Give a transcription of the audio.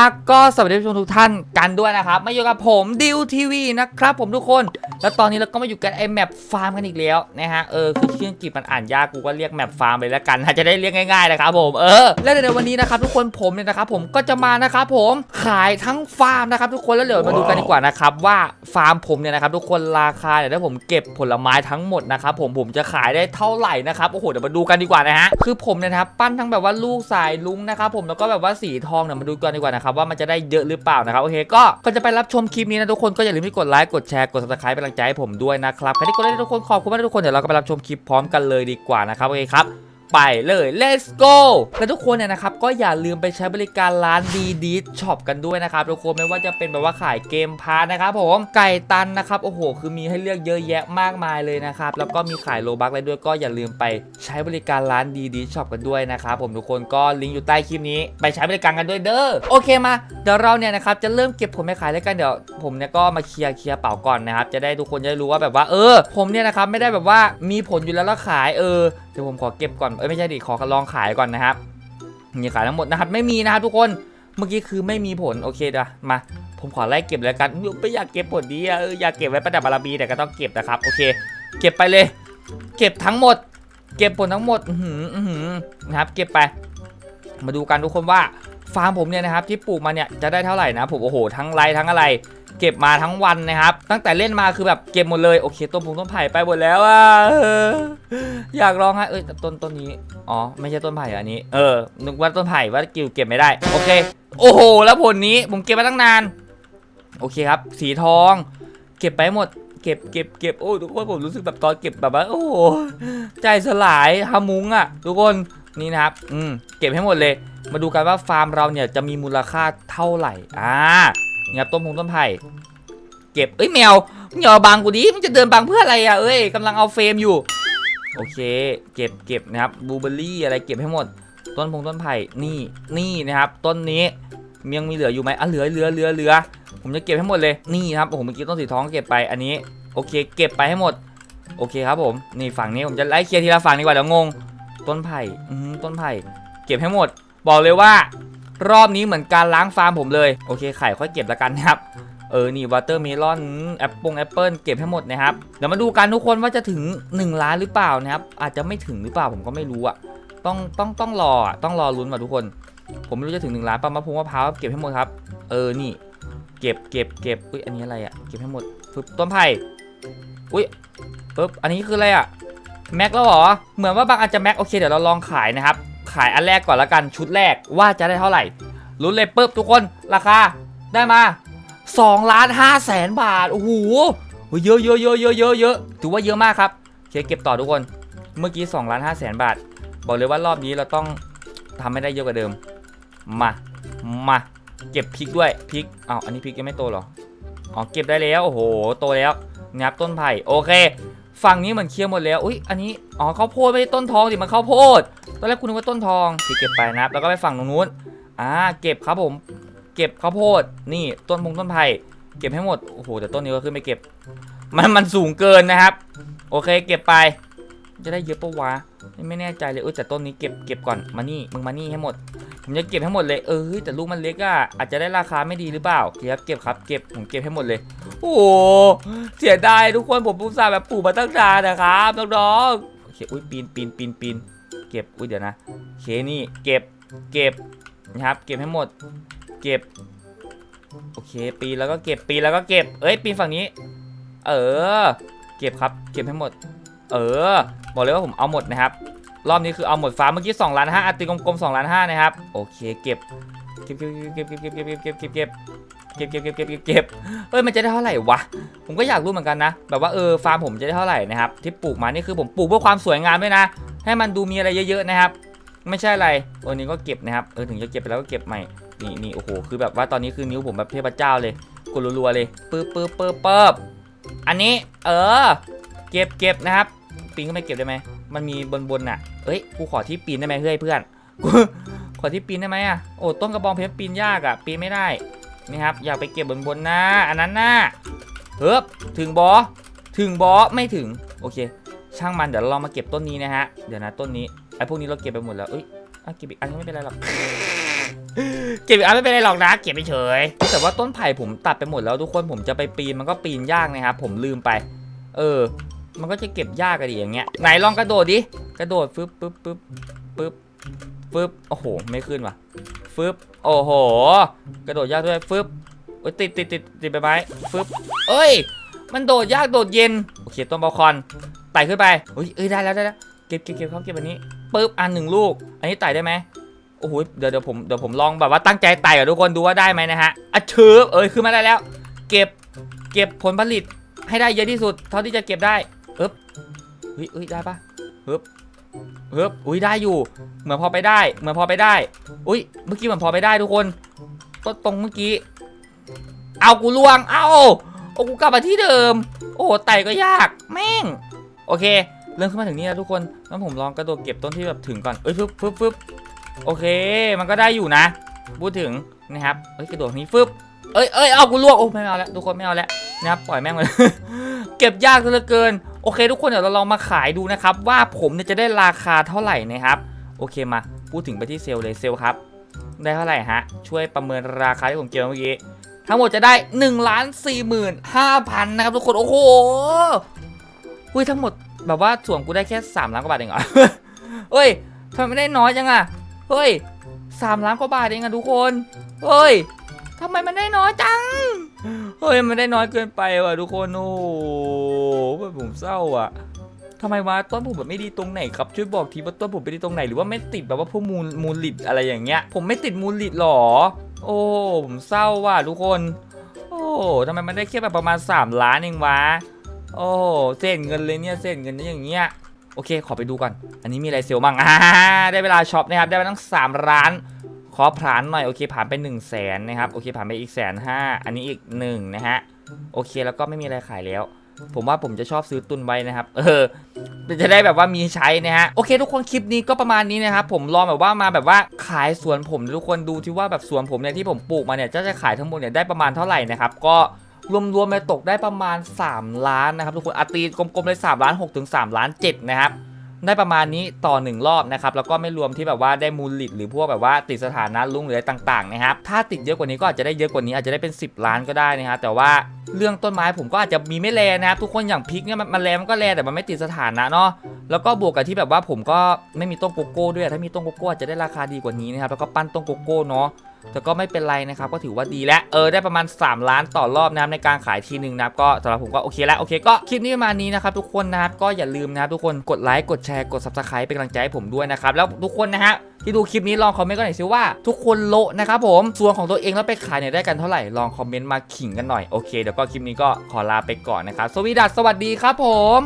Tak. ก็สวัสดีผู้ชมทุกท่านกันด้วยนะครับ มาอยู่กับผมดิวทีวีนะครับผมทุกคน แล้วตอนนี้เราก็มาอยู่กันไอแมปฟาร์มกันอีกแล้วนะฮะ เออ คือชื่ออังกฤษมันอ่านยาก กูก็เรียกแมปฟาร์มไปแล้วกันนะจะได้เรียกง่ายๆนะครับผม เออ แล้วในวันนี้นะครับทุกคนผมเนี่ยนะครับผมก็จะมานะครับผมขายทั้งฟาร์มนะครับทุกคนแล้วเดี๋ยวมาดูกันดีกว่านะครับว่าฟาร์มผมเนี่ยนะครับทุกคนราคาเนี่ยถ้าผมเก็บผลไม้ทั้งหมดนะครับผมผมจะขายได้เท่าไหร่นะครับ โอ้โห เดี๋ยวมาดูกันดีกว่านะฮะ คือผมเนี่ยนะครับปั้นทั้งแบบว่าลูกสายลุงนะครับผมแล้วก็แบบว่าสีทองเนี่ยมาดูกันดีกว่านะครับว่ามันจะได้เยอะหรือเปล่านะครับโอเคก็ก่อนจะไปรับชมคลิปนี้นะทุกคนก็อย่าลืมที่กดไลค์กดแชร์กดซับสไครป์เป็นกำลังใจให้ผมด้วยนะครับใครที่กดไลค์ทุกคนขอบคุณมากนะทุกคนเดี๋ยวเราก็ไปรับชมคลิปพร้อมกันเลยดีกว่านะครับโอเคครับ ไปเลย let's go และทุกคนเนี่ยนะครับก็อย่าลืมไปใช้บริการร้านดีดีช็อปกันด้วยนะครับทุกคนไม่ว่าจะเป็นแบบว่าขายเกมพาร์ทนะครับผมไก่ตันนะครับโอ้โห คือมีให้เลือกเยอะแยะมากมายเลยนะครับแล้วก็มีขายโลบักอะไรด้วยก็อย่าลืมไปใช้บริการร้านดีดีช็อปกันด้วยนะครับผมทุกคนก็ลิงก์อยู่ใต้คลิปนี้ ไปใช้บริการกันด้วยเด้อโอเคมาเดี๋ยวเราเนี่ยนะครับจะเริ่มเก็บผลไปขายแล้วกันเดี๋ยวผมเนี่ยก็มาเคลียร์เคลียร์เป๋าก่อนนะครับจะได้ทุกคนจะได้รู้ว่าแบบว่าเออ ผมเนี่ยนะครับไม่ได้แบบว่ามีผลอยู่แล้วแล้วขายเออเดี๋ยวผมขอเก็บก่อนเอ้ยไม่ใช่ดิขอลองขายก่อนนะครับนี่ขายทั้งหมดนะครับไม่มีนะครับทุกคนเมื่อกี้คือไม่มีผลโอเคเดี๋ยวมาผมขอไล่เก็บแล้วกันไม่อยากเก็บผลดีอะอยากเก็บไว้ประดับบารมีแต่ก็ต้องเก็บนะครับโอเค เก็บไปเลย เก็บทั้งหมด เก็บผลทั้งหมดหืออื้อหือนะครับ เก็บไป มาดูกันทุกคนว่าฟาร์มผมเนี่ยนะครับที่ปลูกมาเนี่ยจะได้เท่าไหร่นะผมโอ้โหทั้งไรทั้งอะไร เก็บมาทั้งวันนะครับ ตั้งแต่เล่นมาคือแบบเก็บหมดเลยโอเคต้นผงต้นไผ่ไปหมดแล้วอะอยากลองฮะเอ้ยต้นต้นนี้อ๋อไม่ใช่ต้นไผ่อันนี้เออนึกว่าต้นไผ่ว่ากิวเก็บไม่ได้โอเค โอ้โห แล้วผลนี้ผมเก็บมาตั้งนาน โอเคครับ สีทอง เก็บไปหมดเก็บเก็บเก็บโอ้ทุกคนผมรู้สึกแบบตอนเก็บแบบว่าโอ้โหใจสลายฮามุงอะ ทุกคนนี่นะครับ อืมเก็บให้หมดเลย มาดูกันว่าฟาร์มเราเนี่ยจะมีมูลค่าเท่าไหร่อ่า นี่ครับต้นพงต้นไผ่เก็บเอ้ยแมวมึงอย่าบังกูดิมึงจะเดินบังเพื่ออะไรอะเอ้ยกำลังเอาเฟรมอยู่ โอเค เก็บเก็บนะครับบลูเบอร์รี่อะไรเก็บให้หมด ต้นพงต้นไผ่นี่นี่นะครับ ต้นนี้ยังมีเหลืออยู่ไหมอะเหลือเหลือเหลือเหลือผมจะเก็บให้หมดเลยนี่ครับโอ้โหเมื่อกี้ต้นสีทองเก็บไปอันนี้ โอเค เก็บไปให้หมด โอเคครับผมนี่ฝั่งนี้ผมจะไล่เคลียร์ทีละฝั่งดีกว่าเดี๋ยวงง ต้นไผ่ต้นไผ่ เก็บให้หมด บอกเลยว่า รอบนี้เหมือนการล้างฟาร์มผมเลย โอเคไข่ค่อยเก็บล้วกันนะครับเออ นี่วอเตอร์เมลอนแอปปงแอปเปิลเก็บให้หมดนะครับ เดี๋ยวมาดูกันทุกคนว่าจะถึง 1 ล้านหรือเปล่านะครับ อาจจะไม่ถึงหรือเปล่าผมก็ไม่รู้อะต้องต้องต้องรออะต้องรอลุ้นว่ะทุกคน ผมไม่รู้จะถึง 1 ล้านป่ะมะพร้าวมะพร้าวเก็บให้หมดครับ เออ นี่ เก็บเก็บเก็บอุ้ย อันนี้อะไรอะเก็บให้หมดปึ๊บต้นไผ่ อุ้ยปึ๊บ อันนี้คืออะไรอะแม็กแล้วเหรอ เหมือนว่าบางอาจจะแม็กโอเคเดี๋ยวเราลองขายนะครับ ขายอันแรกก่อนละกันชุดแรกว่าจะได้เท่าไหร่ลุ้นเลยปึ๊บทุกคนราคาได้มา2ล้าน5แสนบาท โอ้โหเยอะเยอะเยอะเยอะเยอะเยอะถือว่าเยอะมากครับเคเก็บต่อทุกคน เมื่อกี้2ล้าน5แสนบาท บอกเลยว่ารอบนี้เราต้องทำให้ได้เยอะกว่าเดิม มา มา เก็บพริกด้วยพริกอ้าวอันนี้พริกยังไม่โตเหรอ อ๋อเก็บได้แล้วโอ้โหโตแล้วนะครับต้นไผ่โอเค ฝั่งนี้เหมือนเคลียร์หมดแล้ว อุ้ยอันนี้อ๋อข้าวโพดไม่ใช่ต้นทองดิมันข้าวโพด ตอนแรกคุณนึกว่าต้นทองที่เก็บไปนะครับ แล้วก็ไปฝั่งตรงนู้น อ่า เก็บครับผม เก็บข้าวโพด นี่ต้นพงต้นไผ่เก็บให้หมด โอ้โห แต่ต้นนี้ก็ขึ้นไม่เก็บ มันมันสูงเกินนะครับ โอเค เก็บไป จะได้เยอะปะวะ ไม่แน่ใจเลยเออแต่ต้นนี้เก็บเก็บก่อน มานี่ มึงมานี่ให้หมด ผมจะเก็บให้หมดเลย เออแต่ลูกมันเล็กอะอาจจะได้ราคาไม่ดีหรือเปล่าเก็บเก็บครับ เก็บ ผมเก็บให้หมดเลย โอ้โหเสียดายทุกคน ผมอุตส่าแบบปลูกมาตั้งนานนะครับน้องๆโอเค อุ้ยปีนปีนปีนปีน เก็บ อุ้ยเดี๋ยวนะโอเคนี่เก็บ เก็บนะครับ เก็บให้หมด เก็บ โอเค ปีแล้วก็เก็บ ปีแล้วก็เก็บ เอ้ย ปีฝั่งนี้ เออ เก็บครับ เก็บให้หมด เออ บอกเลยว่าผมเอาหมดนะครับ รอบนี้คือเอาหมดฟ้า เมื่อกี้2ล้านห้าตีกลมๆ2ล้านห้านะครับ โอเคเก็บเก็บ เก็บเก็บเก็บเก็บเก็บเก็บเก็บเก็บเก็บเก็บเก็บเก็บเก็บเก็บเก็บเอ้ยมันจะได้เท่าไหร่วะ ผมก็อยากรู้เหมือนกันนะ แบบว่าเออฟาร์มผมจะได้เท่าไหร่นะครับ ที่ปลูกมานี่คือผมปลูกเพื่อความสวยงามด้วยนะ ให้มันดูมีอะไรเยอะๆนะครับ ไม่ใช่อะไรวันนี้ก็เก็บนะครับเออถึงจะเก็บไปแล้วก็เก็บใหม่นี่นี่โอ้โหคือแบบว่าตอนนี้คือนิ้วผมแบบเทพเจ้าเลยกดรัวๆเลยปึ๊บปึ๊บปึ๊บปึ๊บอันนี้ เออ เก็บเก็บนะครับ ปีนก็ไม่เก็บได้ไหมมันมีบนบนน่ะเอ้ยกูขอที่ปีนได้ไหมเฮ้ยเพื่อนกูขอที่ปีนได้ไหมอะโอ้ต้นกระบองเพชรปีนยากอะปีนไม่ได้นี่ครับอยากไปเก็บบนบนนะอันนั้นน่ะเฮ้บถึงบอถึงบอไม่ถึงโอเค ช่างมันเดี๋ยวเรามาเก็บต้นนี้นะฮะ เดี๋ยวนะต้นนี้ไอ้พวกนี้เราเก็บไปหมดแล้วเอ้ยอะเก็บอีกอันก็ไม่เป็นไรหรอก เก็บอีกอันไม่เป็นไรหรอกนะ เก็บไปเฉย แต่ว่าต้นไผ่ผมตัดไปหมดแล้วทุกคนผมจะไปปีนมันก็ปีนยากนะครับผมลืมไป เออ มันก็จะเก็บยากกันดิอย่างเงี้ย ไหนลองกระโดดดิ กระโดดฟึบปึ๊บปึ๊บปึ๊บปึ๊บ โอ้โห ไม่ขึ้นว่ะฟึบ โอ้โห กระโดดยากด้วยฟึบโอ้ยติดติดติดติดไปไหมฟึบ เอ้ย มันโดดยากโดดเย็น โอเคต้นบอลคอน ไต่ขึ้นไปเฮ้ยเอ้ยได้แล้วได้แล้วเก็บเก็บเก็บเขาเก็บอันนี้ปึ๊บอันหนึ่งลูก อันนี้ไต่ได้ไหมโอ้โหเดี๋ยวเดี๋ยวผมเดี๋ยวผมลองแบบว่าตั้งใจไต่กับทุกคนดูว่าได้ไหมนะฮะอะชืบเอ้ยขึ้นมาได้แล้ว เก็บเก็บผลผลิตให้ได้เยอะที่สุด เท่าที่จะเก็บได้เอ๊บเฮ้ยเอ้ยได้ปะเฮ้บเฮ้บอุ้ยได้อยู่ เหมือนพอไปได้ เหมือนพอไปได้ อุ้ยเมื่อกี้เหมือนพอไปได้ทุกคนต้นตรงเมื่อกี้ เอากูล่วง เอาโอ้กูกลับมาที่เดิม โอ้ไต่ก็ยาก แม่ง โอเค เริ่มขึ้นมาถึงนี่แล้วทุกคนงั้นผมลองกระโดดเก็บต้นที่แบบถึงก่อนเอ้ยฟึบฟึบฟึบโอเค มันก็ได้อยู่นะ พูดถึงนะครับเอ้ยกระโดดนี้ฟึบเอ้ยเอ้ยเอากูลวงโอ้ไม่เอาแล้วทุกคนไม่เอาแล้วนะครับปล่อยแม่งเลยเก็บยากเหลือเกิน โอเค ทุกคนเดี๋ยวเราลองมาขายดูนะครับ ว่าผมเนี่ยจะได้ราคาเท่าไหร่นะครับ โอเคมา พูดถึงไปที่เซลล์เลยเซลล์ครับ ได้เท่าไหร่ฮะ ช่วยประเมินราคาที่ผมเก็บเมื่อกี้ทั้งหมดจะได้1นึ่งล้านสี่หมื่นห้าพันนะครับทุกคน โอ้โห อุ้ยทั้งหมดแบบว่าส่วนกูได้แค่3ล้านกว่าบาทเองเหรอเฮ้ยทำไมไม่ได้น้อยจังอะเฮ้ยสามล้านกว่าบาทเองอะทุกคนเฮ้ยทำไมมันได้น้อยจัง เฮ้ยมันได้น้อยเกินไปว่ะทุกคนโอ้โหผมเศร้าอะทำไมวะต้นผมแบบไม่ดีตรงไหนครับช่วยบอกทีว่าต้นผมไม่ดีตรงไหนหรือว่าไม่ติดแบบว่าพวกมูลมูลลิดอะไรอย่างเงี้ย ผมไม่ติดมูลลิดหรอ โอ้ผมเศร้าว่ะทุกคน โอ้ทำไมมันได้แค่แบบประมาณ 3 ล้านเองวะ โอ้เส้นเงินเลยเนี่ยเส้นเงินอย่างเงี้ยโอเค ขอไปดูก่อน อันนี้มีอะไรเซลล์บ้างอ่าได้เวลาช็อปนะครับ ได้มาตั้ง3ล้าน ขอผ่านหน่อย โอเคผ่านไป1นึ่งแสนนะครับ โอเคผ่านไปอีกแสนห้าอันนี้อีก1นะฮะ โอเคแล้วก็ไม่มีอะไรขายแล้ว ผมว่าผมจะชอบซื้อตุนไว้นะครับ เออ จะได้แบบว่ามีใช้นะฮะ โอเค ทุกคนคลิปนี้ก็ประมาณนี้นะครับ ผมลองแบบว่ามาแบบว่าขายสวนผมทุกคนดูที่ว่าแบบสวนผมเนี่ยที่ผมปลูกมาเนี่ยจะจะขายทั้งหมดเนี่ยได้ประมาณเท่าไหร่นะครับ ก็ รวมๆไปตกได้ประมาณ 3 ล้านนะครับทุกคนอะตีกลมๆเลย3ล้าน6ถึง3ล้าน7นะครับได้ประมาณนี้ต่อ 1 รอบนะครับแล้วก็ไม่รวมที่แบบว่าได้มูลลิตหรือพวกแบบว่าติดสถานะลุงหรืออะไรต่างๆนะครับถ้าติดเยอะกว่านี้ก็อาจจะได้เยอะกว่านี้อาจจะได้เป็น 10 ล้านก็ได้นะครับแต่ว่าเรื่องต้นไม้ผมก็อาจจะมีไม่แลนะครับทุกคนอย่างพริกเนี่ยมันมันแลมันก็แลแต่มันไม่ติดสถานะเนาะแล้วก็บวกกับที่แบบว่าผมก็ไม่มีต้นโกโก้ด้วยถ้ามีต้นโกโก้อาจจะได้ราคาดีกว่านี้นะครับแล้วก็ปั้นต้นโกโก้เนาะ แต่ก็ไม่เป็นไรนะครับก็ถือว่าดีแล้วเออได้ประมาณ 3 ล้านต่อรอบนะครับในการขายทีหนึ่งนะครับก็สำหรับผมก็โอเคแล้วโอเคก็คลิปนี้ประมาณนี้นะครับทุกคนนะครับก็อย่าลืมนะครับทุกคนกดไลค์กดแชร์กด subscribe เป็นกำลังใจให้ผมด้วยนะครับแล้วทุกคนนะฮะที่ดูคลิปนี้ลองคอมเมนต์กันหน่อยสิว่า ทุกคนโละนะครับผมส่วนของตัวเองแล้วไปขายเนี่ยได้กันเท่าไหร่ลองคอมเมนต์มาขิงกันหน่อยโอเคเดี๋ยวก็คลิปนี้ก็ขอลาไปก่อนนะครับสวีดัสสวัสดีครับผม